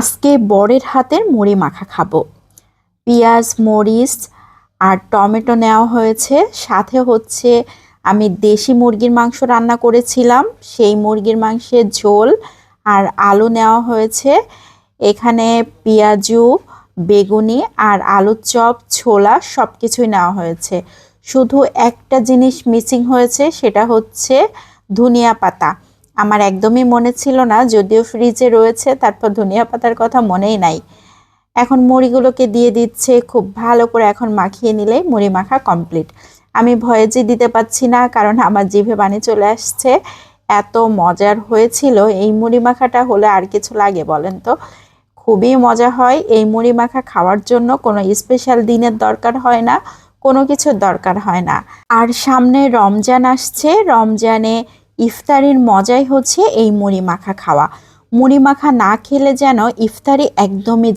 আজকে বরের হাতের মুড়ি মাখা খাব। পেঁয়াজ, মরিচ আর টমেটো নেওয়া হয়েছে। সাথে হচ্ছে আমি দেশি মুরগির মাংস রান্না করেছিলাম। সেই মুরগির মাংসের ঝোল আর আলু নেওয়া হয়েছে। এখানে পেঁয়াজু, বেগুনি আর আলুর চপ, ছোলা সব কিছুই নেওয়া হয়েছে। শুধু একটা জিনিস মিসিং হয়েছে, সেটা হচ্ছে ধনিয়া পাতা। আমার একদমই মনে ছিল না, যদিও ফ্রিজে রয়েছে, তারপর ধনিয়া পাতার কথা মনেই নাই। এখন মুড়িগুলোকে দিয়ে দিচ্ছে, খুব ভালো করে এখন মাখিয়ে নিলেই মুড়ি মাখা কমপ্লিট আমি ভয়ে যে দিতে পারছি না, কারণ আমার জিভে পানি চলে আসছে। এত মজার হয়েছিল, এই মুড়ি মাখাটা হলে আর কিছু লাগে বলেন তো? খুবই মজা হয়, এই মুড়ি মাখা খাওয়ার জন্য কোনো স্পেশাল দিনের দরকার হয় না, কোনো কিছুর দরকার হয় না। আর সামনে রমজান আসছে, রমজানে ইফতারির মজাই হচ্ছে এই মুড়ি মাখা খাওয়া। মুড়ি মাখা না খেলে যেন ইফতারি একদমই